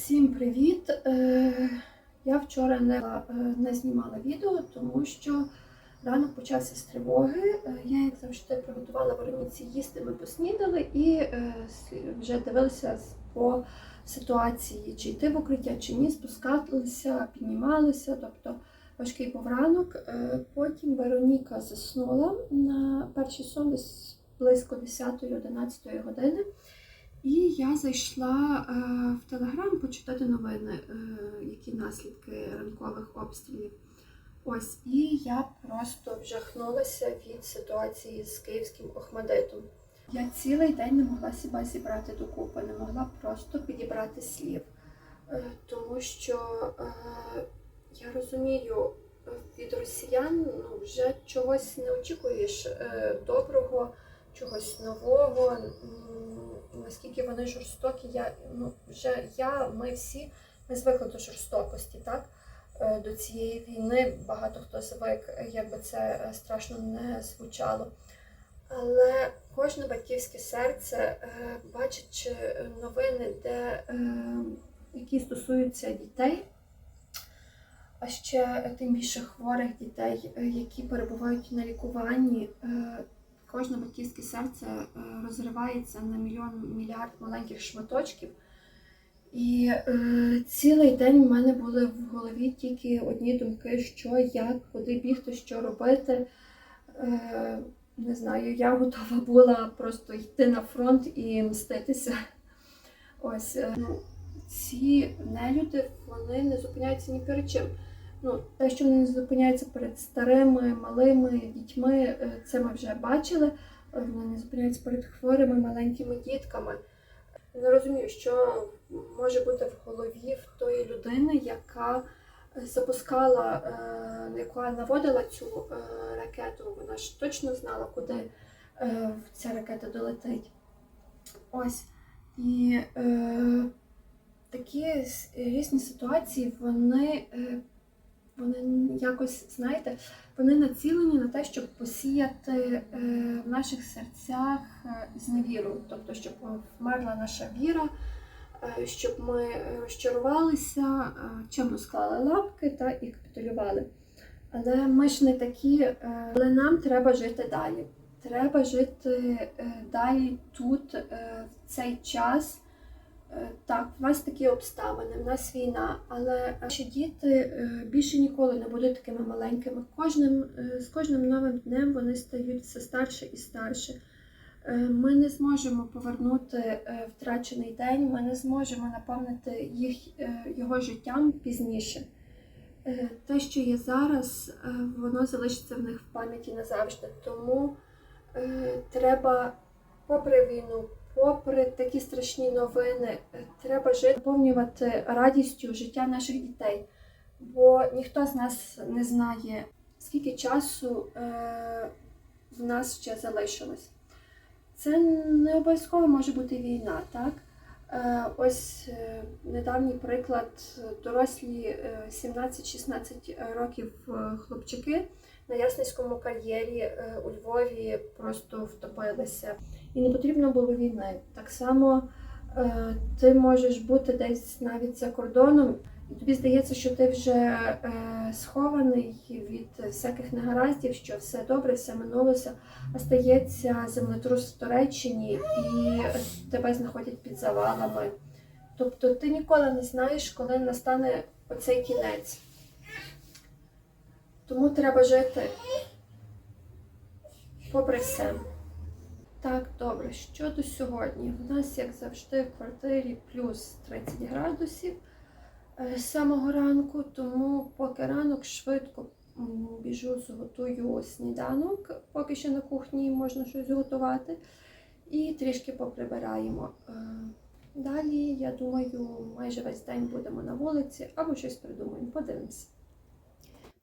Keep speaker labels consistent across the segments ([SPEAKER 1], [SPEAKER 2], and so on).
[SPEAKER 1] Всім привіт! Е, Я вчора не, е, не знімала відео, тому що ранок почався з тривоги. Е, Я, як завжди, приготувала Вероніці їсти, ми поснідали і вже дивилися по ситуації, чи йти в укриття, чи ні, спускалися, піднімалися, тобто важкий був ранок. Потім Вероніка заснула на перший сон десь близько 10-11 години. І я зайшла е, в Телеграм почитати новини, е, які наслідки ранкових обстрілів. Ось, і я просто вжахнулася від ситуації з київським Охмадитом. Я цілий день не могла себе зібрати докупи, не могла просто підібрати слів. Е, тому що я розумію, від росіян ну, вже чогось не очікуєш доброго, чогось нового. Наскільки вони жорстокі, я ну вже я, ми всі ми звикли до жорстокості, так? Е, До цієї війни багато хто звик, як би це е, страшно не звучало. Але кожне батьківське серце, е, бачачи новини, де, які стосуються дітей, а ще тим більше хворих дітей, які перебувають на лікуванні, кожне батьківське серце е, розривається на мільйон мільярд маленьких шматочків. І е, цілий день в мене були в голові тільки одні думки, що, як, куди бігти, що робити. Е, не знаю, я готова була просто йти на фронт і мститися. Ось е, ну, ці нелюди вони не зупиняються ні перед чим. Ну, те, що вони зупиняються перед старими, малими дітьми, е, це ми вже бачили. Вони не зупиняються перед хворими маленькими дітками. Не розумію, що може бути в голові в тої людини, яка запускала, е, яка наводила цю е, ракету. Вона ж точно знала, куди ця ракета долетить. Ось. І такі різні ситуації, вони, вони якось, знаєте, вони націлені на те, щоб посіяти е, в наших серцях е, зневіру, тобто, щоб вмерла наша віра, е, щоб ми розчарувалися, чим склали лапки та і капітулювали. Але ми ж не такі, але нам треба жити далі. Треба жити далі тут, в цей час. Е, Так, в нас такі обставини, в нас війна, але наші діти е, більше ніколи не будуть такими маленькими. Кожним, е, з кожним новим днем вони стають все старше і старше. Е, Ми не зможемо повернути е, втрачений день, ми не зможемо наповнити їх, е, його життям пізніше. Е, Те, що є зараз, е, воно залишиться в них в пам'яті назавжди. Тому е, треба, попри війну, попри такі страшні новини, е, треба жити, наповнювати радістю життя наших дітей. Бо ніхто з нас не знає, скільки часу е, в нас ще залишилось. Це не обов'язково може бути війна, так? Е, Ось е, недавній приклад дорослі е, 17-16 років хлопчики на Ясницькому кар'єрі у Львові просто втопилися. І не потрібно було війни. Так само е, ти можеш бути десь навіть за кордоном, і тобі здається, що ти вже е, схований від всяких негараздів, що все добре, все минулося, а стається землетрус в Туреччині і тебе знаходять під завалами. Тобто ти ніколи не знаєш, коли настане оцей кінець. Тому треба жити попри все. Так, добре, щодо сьогодні. У нас, як завжди, в квартирі плюс 30 градусів е, з самого ранку, тому поки ранок швидко біжу, зготую сніданок, поки ще на кухні можна щось готувати, і трішки поприбираємо. Е, Далі, я думаю, майже весь день будемо на вулиці або щось придумаємо. Подивимося.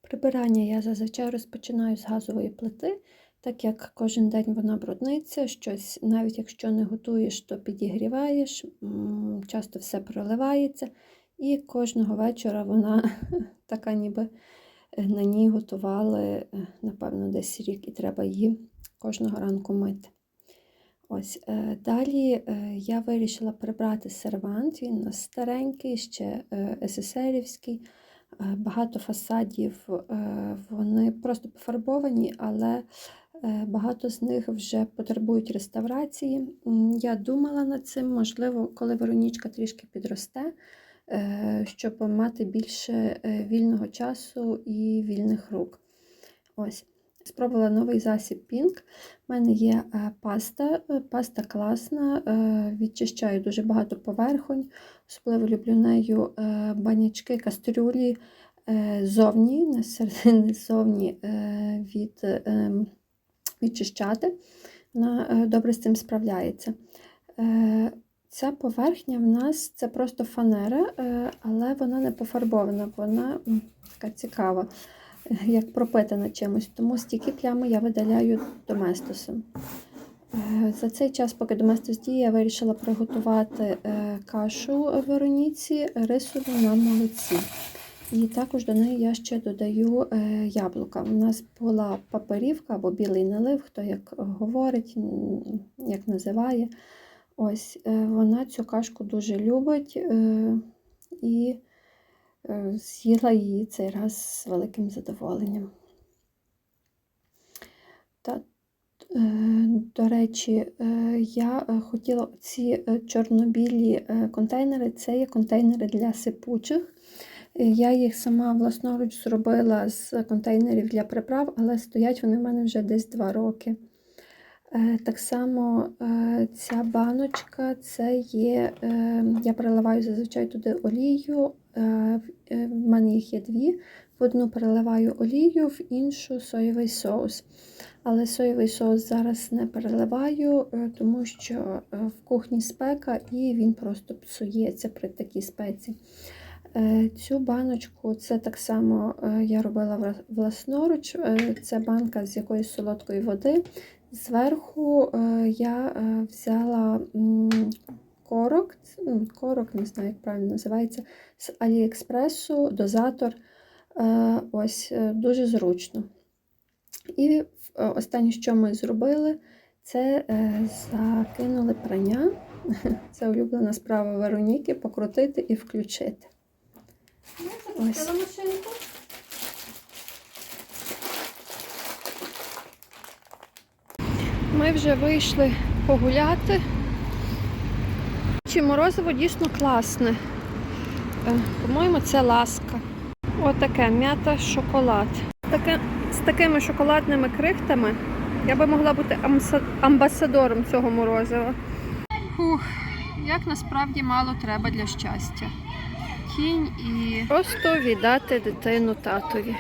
[SPEAKER 1] Прибирання я зазвичай розпочинаю з газової плити, так як кожен день вона брудниться, щось, навіть якщо не готуєш, то підігріваєш, часто все проливається, і кожного вечора вона така, ніби е, на ній готували, е, напевно, десь рік, і треба її кожного ранку мити. Ось е, далі я вирішила прибрати сервант. Він у нас старенький, ще е, СССРівський. Е, Багато фасадів вони просто пофарбовані, але багато з них вже потребують реставрації. Я думала над цим, можливо, коли Веронічка трішки підросте, е, щоб мати більше е, вільного часу і вільних рук. Ось. Спробувала новий засіб Pink. У мене є е, паста. Е, Паста класна, е, відчищаю дуже багато поверхонь. Особливо люблю нею е, банячки, кастрюлі е, зовні, зовні е, від, е, відчищати. Вона е, добре з цим справляється. Е, Ця поверхня в нас це просто фанера, е, але вона не пофарбована, вона така цікава, як пропитана чимось. Тому стільки плями я видаляю доместосом. За цей час, поки доместос діє, я вирішила приготувати кашу Вероніці рисову на молоці. І також до неї я ще додаю е, яблука. У нас була паперівка або білий налив, хто як говорить, як називає. Ось е, вона цю кашку дуже любить е, і з'їла її цей раз з великим задоволенням. Та, до речі, я хотіла ці чорнобілі контейнери, це є контейнери для сипучих. Я їх сама власноруч зробила з контейнерів для приправ, але стоять вони в мене вже десь 2 роки. Е, Так само е, ця баночка це є, е, я переливаю зазвичай туди олію. в- мене їх є дві. В одну переливаю олію, в іншу соєвий соус. Але соєвий соус зараз не переливаю, тому що в кухні спека і він просто псується при такій спеці. Е, Цю баночку це так само е, я робила власноруч. Е, Це банка з якоїсь солодкої води. Зверху я взяла корок, корок, не знаю, як правильно називається, з Аліекспресу, дозатор. Ось дуже зручно. І останнє, що ми зробили, це закинули прання. Це улюблена справа Вероніки покрутити і включити. Ось.
[SPEAKER 2] машинку.
[SPEAKER 1] Ми вже вийшли погуляти. Чи морозиво дійсно класне. Е, По-моєму, це ласка. Отаке м'ята шоколад. Таке, з такими шоколадними крихтами я би могла бути амбасадором цього морозива. Фух, як насправді мало треба для щастя. Кінь і просто віддати дитину татові.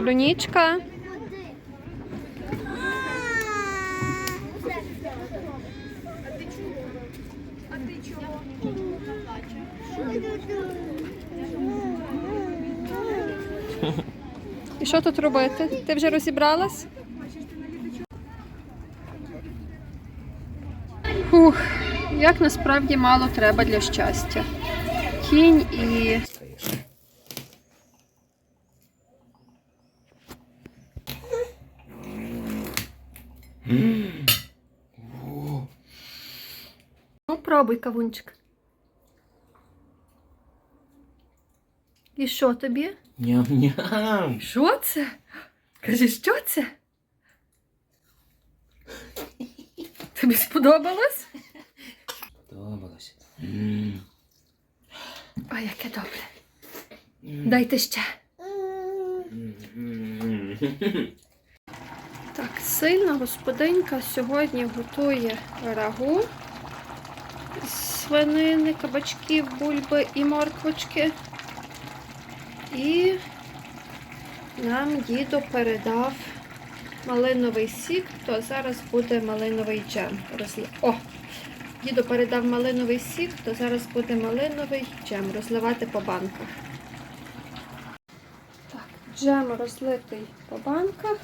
[SPEAKER 1] Лунічка. Що тут робити? Ти вже розібралась? Фух, як насправді мало треба для щастя. Кінь і Ну, пробуй кавунчик. І що тобі?
[SPEAKER 3] Ням-ням.
[SPEAKER 1] Що це? Кажи, що це? Тобі сподобалось?
[SPEAKER 3] Подобалось. М.
[SPEAKER 1] Ой, яке добре. Дайте ще. Так, сильна господинька сьогодні готує рагу з свинини, кабачків, бульби і морквочки. І нам дідо передав малиновий сік, то зараз буде малиновий джем. О! Дідо передав малиновий сік, то зараз буде малиновий джем розливати по банках. Так, джем розлитий по банках.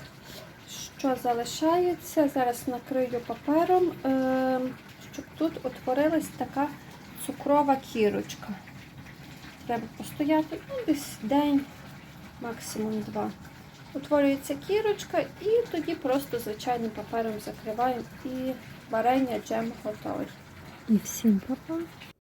[SPEAKER 1] Що залишається? Зараз накрию папером, е, щоб тут утворилась така цукрова кірочка. Треба постояти ну, десь день, максимум два. Утворюється кірочка, і тоді просто звичайним папером закриваємо і варення джем готовий.
[SPEAKER 2] І всім па-па.